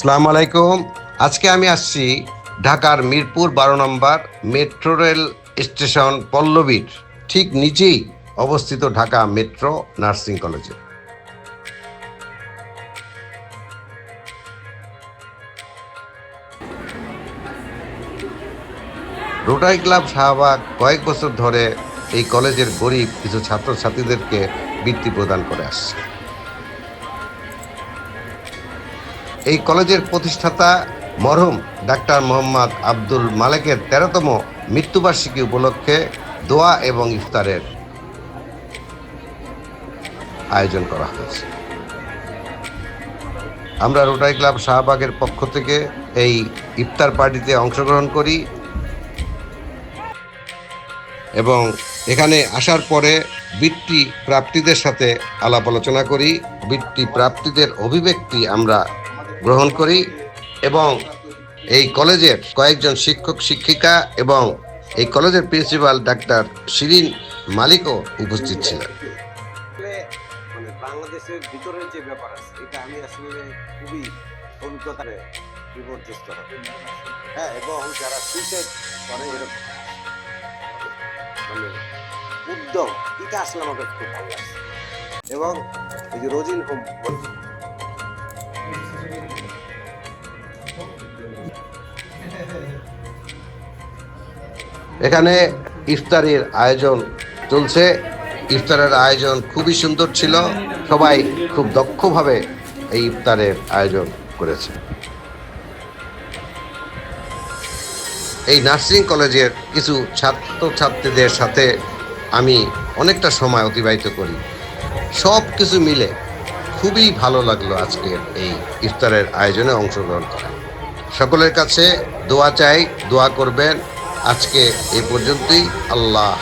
সালাম আলাইকুম। আজকে আমি আসছি ঢাকার মিরপুর বারো নম্বর মেট্রো রেল স্টেশন পল্লবীর ঠিক নিচেই অবস্থিত ঢাকা মেট্রো নার্সিং কলেজে। রোটারি ক্লাব শাহবাগ কয়েক বছর ধরে এই কলেজের গরিব কিছু ছাত্রছাত্রীদেরকে বৃত্তি প্রদান করে আসছে। এই কলেজের প্রতিষ্ঠাতা মরহুম ডাক্তার মোহাম্মদ আব্দুল মালেকের তেরোতম মৃত্যুবার্ষিকী উপলক্ষে দোয়া এবং ইফতারের আয়োজন করা হয়েছে। আমরা রোটারি ক্লাব শাহবাগের পক্ষ থেকে এই ইফতার পার্টিতে অংশগ্রহণ করি এবং এখানে আসার পরে বৃত্তি প্রাপ্তিদের সাথে আলাপ আলোচনা করি। বৃত্তি প্রাপ্তিদের অভিব্যক্তি আমরা গ্রহণ করি এবং এই কলেজের কয়েকজন শিক্ষক, শিক্ষিকা এবং এই কলেজের প্রিন্সিপাল ডাক্তার শিরিন মালিকও উপস্থিত ছিলেন। মানে বাংলাদেশের ভিতরের যে ব্যাপার আছে, এটা আমি আসলে খুবই অভিজ্ঞতারে বিপর্যস্ত হ্যাঁ এবং যারা সুইসাইড করে, এরকম মানে উদ্যম এটা আসলে আমাকে খুব ভালো লাগছে। এবং এই যে রোজিন হোম এখানে ইফতারের আয়োজন চলছে। ইফতারের আয়োজন খুবই সুন্দর ছিল। সবাই খুব দক্ষভাবে এই ইফতারের আয়োজন করেছে। এই নার্সিং কলেজের কিছু ছাত্রছাত্রীদের সাথে আমি অনেকটা সময় অতিবাহিত করি। সব কিছু মিলে খুবই ভালো লাগল আজকের এই ইফতারের আয়োজনে অংশগ্রহণ করা। সকলের কাছে দোয়া চাই, দোয়া করবেন। আজকে এ পর্যন্তই। আল্লাহ